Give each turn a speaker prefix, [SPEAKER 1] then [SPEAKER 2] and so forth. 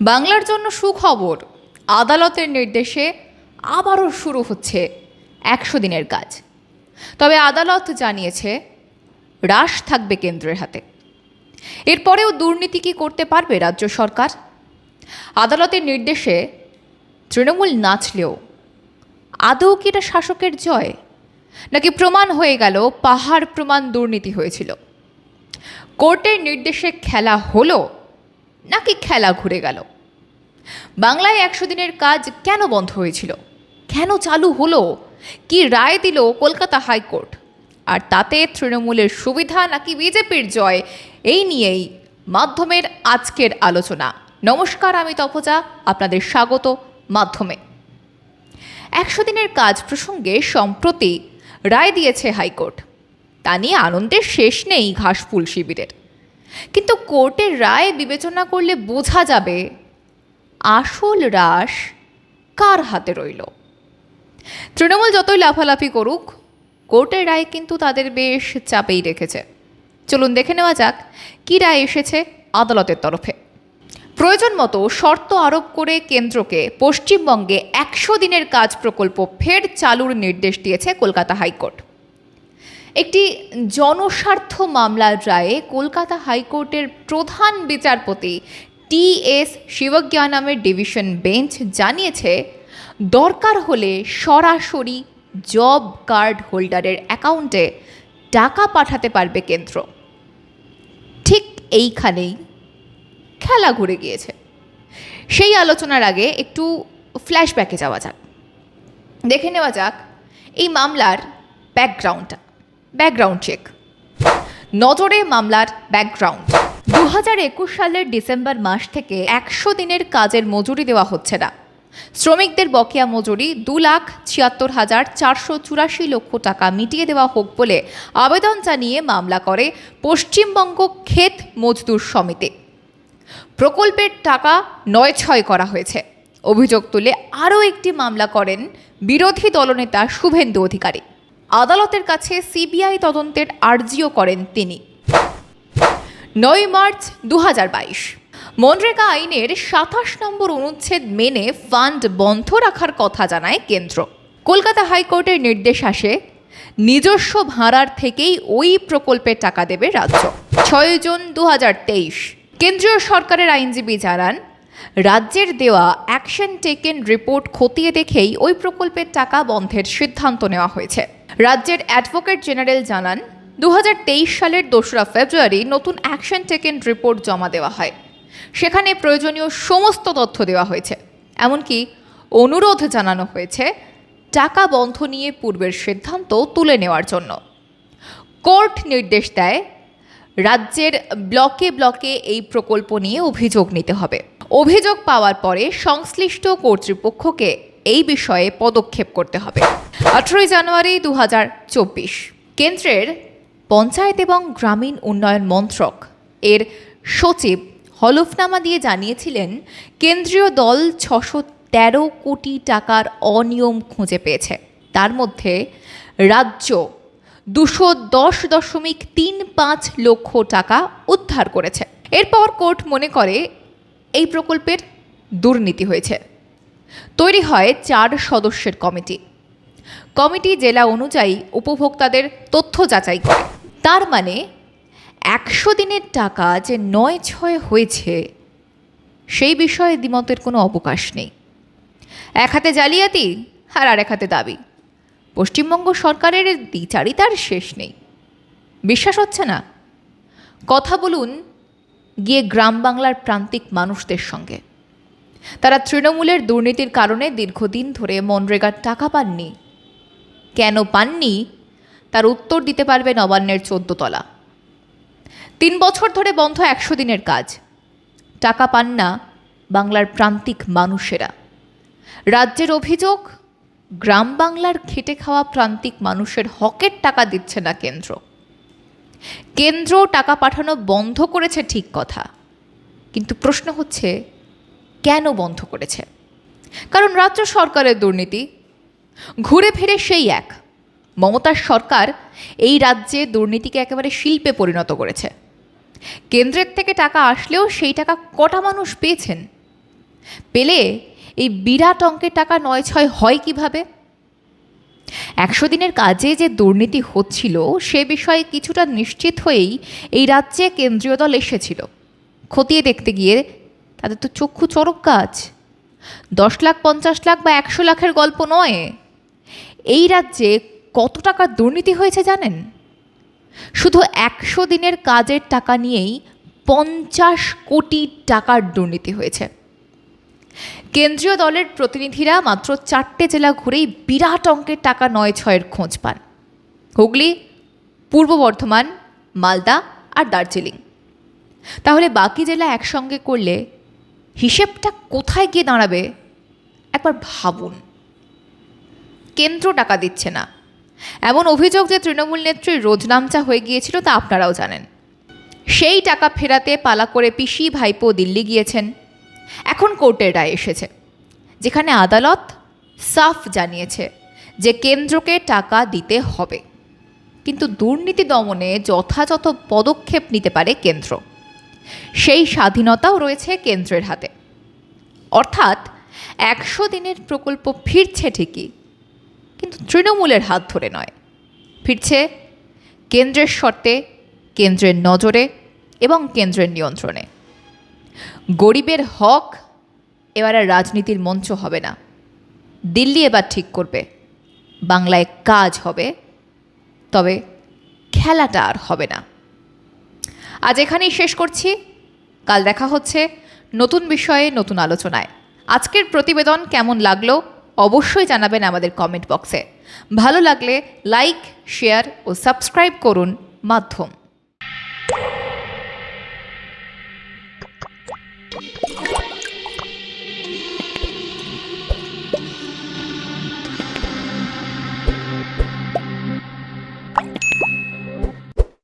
[SPEAKER 1] বাংলার জন্য সুখবর। আদালতের নির্দেশে আবারও শুরু হচ্ছে একশো দিনের কাজ। তবে আদালত জানিয়েছে হ্রাস থাকবে কেন্দ্রের হাতে। এরপরেও দুর্নীতি কি করতে পারবে রাজ্য সরকার? আদালতের নির্দেশে তৃণমূল নাচলেও আদৌ কি এটা শাসকের জয়? নাকি প্রমাণ হয়ে গেল, পাহাড় প্রমাণ দুর্নীতি হয়েছিল। কোর্টের নির্দেশে খেলা হলো নাকি খেলা ঘুরে গেল? বাংলায় একশো দিনের কাজ কেন বন্ধ হয়েছিল? কেন চালু হলো? কি রায় দিল কলকাতা হাইকোর্ট? আর তাতে তৃণমূলের সুবিধা নাকি বিজেপির জয়? এই নিয়েই মাধ্যমের আজকের আলোচনা। নমস্কার, আমি তপজা। আপনাদের স্বাগত মাধ্যমে। একশো দিনের কাজ প্রসঙ্গে সম্প্রতি রায় দিয়েছে হাইকোর্ট। তা নিয়ে আনন্দের শেষ নেই ঘাসফুল শিবিরের। কিন্তু কোর্টের রায় বিবেচনা করলে বোঝা যাবে আসল রাস কার হাতে রইল? তৃণমূল যতই লাফালাফি করুক, কোর্টের রায় কিন্তু তাদের বেশ চাপেই রেখেছে। চলুন দেখে নেওয়া যাক কী রায় এসেছে আদালতের তরফে। প্রয়োজন মতো শর্ত আরোপ করে কেন্দ্রকে পশ্চিমবঙ্গে একশো দিনের কাজ প্রকল্প ফের চালুর নির্দেশ দিয়েছে কলকাতা হাইকোর্ট। একটি জনস্বার্থ মামলার রায়ে কলকাতা হাইকোর্টের প্রধান বিচারপতি টি এস শিবজ্ঞানামের ডিভিশন বেঞ্চ জানিয়েছে, দরকার হলে সরাসরি জব কার্ড হোল্ডারের অ্যাকাউন্টে টাকা পাঠাতে পারবে কেন্দ্র। ঠিক এইখানেই খেলা ঘুরে গিয়েছে। সেই আলোচনার আগে একটু ফ্ল্যাশব্যাকে যাওয়া যাক। দেখে নেওয়া যাক এই মামলার ব্যাকগ্রাউন্ডটা। ব্যাকগ্রাউন্ড চেক নজরে মামলার ব্যাকগ্রাউন্ড দু হাজার একুশ সালের ডিসেম্বর মাস থেকে একশো দিনের কাজের মজুরি দেওয়া হচ্ছে না। শ্রমিকদের বকেয়া মজুরি দু লাখ ছিয়াত্তর হাজার চারশো চুরাশি লক্ষ টাকা মিটিয়ে দেওয়া হোক বলে আবেদন জানিয়ে মামলা করে পশ্চিমবঙ্গ ক্ষেত মজদুর সমিতি। প্রকল্পের টাকা নয় ছয় করা হয়েছে। অভিযোগ তুলে আরও একটি মামলা করেন বিরোধী দলনেতা শুভেন্দু অধিকারী। আদালতের কাছে সিবিআই তদন্তের আর্জিও করেন তিনি। নয় মার্চ দু হাজার বাইশ। মনরেগা আইনের সাতাশ নম্বর অনুচ্ছেদ মেনে ফান্ড বন্ধ রাখার কথা জানায় কেন্দ্র। কলকাতা হাইকোর্টের নির্দেশ আসে, নিজস্ব ভাড়ার থেকেই ওই প্রকল্পের টাকা দেবে রাজ্য। ছয় জুন দু হাজার তেইশ। কেন্দ্রীয় সরকারের আইনজীবী জানান, রাজ্যের দেওয়া অ্যাকশন টেকেন রিপোর্ট খতিয়ে দেখেই ওই প্রকল্পের টাকা বন্ধের সিদ্ধান্ত নেওয়া হয়েছে। রাজ্যের অ্যাডভোকেট জেনারেল জানান দু হাজার তেইশ সালের দোসরা ফেব্রুয়ারি নতুন অ্যাকশন টেকেন রিপোর্ট জমা দেওয়া হয়। সেখানে প্রয়োজনীয় সমস্ত তথ্য দেওয়া হয়েছে। এমনকি অনুরোধ জানানো হয়েছে টাকা বন্ধ নিয়ে পূর্বের সিদ্ধান্ত তুলে নেওয়ার জন্য। কোর্ট নির্দেশ দেয়, রাজ্যের ব্লকে ব্লকে এই প্রকল্প নিয়ে অভিযোগ নিতে হবে। অভিযোগ পাওয়ার পরে সংশ্লিষ্ট কর্তৃপক্ষকে এই বিষয়ে পদক্ষেপ করতে হবে। আঠেরোই জানুয়ারি দু হাজার চব্বিশ। কেন্দ্রের পঞ্চায়েত এবং গ্রামীণ উন্নয়ন মন্ত্রক এর সচিব হলফনামা দিয়ে জানিয়েছিলেন, কেন্দ্রীয় দল ছশো তেরো কোটি টাকার অনিয়ম খুঁজে পেয়েছে। তার মধ্যে রাজ্য দুশো দশ দশমিক তিন পাঁচ লক্ষ টাকা উদ্ধার করেছে। এরপর কোর্ট মনে করে এই প্রকল্পের দুর্নীতি হয়েছে। তৈরি হয় চার সদস্যের কমিটি। কমিটি জেলা অনুযায়ী উপভোক্তাদের তথ্য যাচাই করে। তার মানে একশো দিনের টাকা যে নয় ছয় হয়েছে, সেই বিষয়ে দ্বিমতের কোনো অবকাশ নেই। এক হাতে জালিয়াতি আর আর এক হাতে দাবি। পশ্চিমবঙ্গ সরকারের দ্বিচারিতার শেষ নেই। বিশ্বাস হচ্ছে না? কথা বলুন গিয়ে গ্রাম বাংলার প্রান্তিক মানুষদের সঙ্গে। তারা তৃণমূলের দুর্নীতির কারণে দীর্ঘদিন ধরে মনরেগার টাকা পাননি। কেন পাননি? তার উত্তর দিতে পারবে নবান্নের চোদ্দতলা। তিন বছর ধরে বন্ধ একশো দিনের কাজ। টাকা পান না বাংলার প্রান্তিক মানুষেরা। রাজ্যের অভিযোগ, গ্রাম বাংলার খেটে খাওয়া প্রান্তিক মানুষের হকের টাকা দিচ্ছে না কেন্দ্র। কেন্দ্র টাকা পাঠানো বন্ধ করেছে ঠিক কথা। কিন্তু প্রশ্ন হচ্ছে কেন বন্ধ করেছে? কারণ রাজ্য সরকারের দুর্নীতি, ঘুরে ফিরে সেই এক। মমতার সরকার এই রাজ্যে দুর্নীতিকে একেবারে শিল্পে পরিণত করেছে। কেন্দ্রের থেকে টাকা আসলেও সেই টাকা কটা মানুষ পেয়েছেন? পেলে এই বিরাট অঙ্কের টাকা নয় ছয় হয় কীভাবে? একশো দিনের কাজে যে দুর্নীতি হচ্ছিল, সে বিষয়ে কিছুটা নিশ্চিত হয়েই এই রাজ্যে কেন্দ্রীয় দল এসেছিল। খতিয়ে দেখতে গিয়ে তাদের তো চক্ষু চরক কাজ দশ লাখ, পঞ্চাশ লাখ বা একশো লাখের গল্প নয়। এই রাজ্যে কত টাকার দুর্নীতি হয়েছে জানেন? শুধু একশো দিনের কাজের টাকা নিয়েই পঞ্চাশ কোটি টাকার দুর্নীতি হয়েছে। কেন্দ্রীয় দলের প্রতিনিধিরা মাত্র চারটে জেলা ঘুরেই বিরাট অঙ্কের টাকা নয় ছয়ের খোঁজ পান। হুগলি, পূর্ব বর্ধমান, মালদা আর দার্জিলিং। তাহলে বাকি জেলা একসঙ্গে করলে হিসেবটা কোথায় গিয়ে দাঁড়াবে? একবার ভাবুন। কেন্দ্র টাকা দিচ্ছে না। এমন অভিযোগ যে তৃণমূল নেত্রীর রোজনামচা হয়ে গিয়েছিল তা আপনারাও জানেন। সেই টাকা ফেরাতে পালা করে পিসি ভাইপো দিল্লি গিয়েছেন। এখন কোর্টের রায় এসেছে, যেখানে আদালত সাফ জানিয়েছে যে কেন্দ্রকে টাকা দিতে হবে। কিন্তু দুর্নীতি দমনে যথাযথ পদক্ষেপ নিতে পারে কেন্দ্র। সেই স্বাধীনতাও রয়েছে কেন্দ্রের হাতে। অর্থাৎ একশো দিনের প্রকল্প ফিরছে ঠিকই, কিন্তু তৃণমূলের হাত ধরে নয়। ফিরছে কেন্দ্রের শর্তে, কেন্দ্রের নজরে এবং কেন্দ্রের নিয়ন্ত্রণে। গরিবের হক এবার আর রাজনীতির মঞ্চ হবে না। দিল্লি এবার ঠিক করবে। বাংলায় কাজ হবে, তবে খেলাটা আর হবে না। আজ এখানেই শেষ করছি। কাল দেখা হচ্ছে নতুন বিষয়ে, নতুন আলোচনায়। আজকের প্রতিবেদন কেমন লাগল অবশ্যই জানাবেন আমাদের কমেন্ট বক্সে। ভালো লাগলে লাইক, শেয়ার ও সাবস্ক্রাইব করুন মাধ্যম।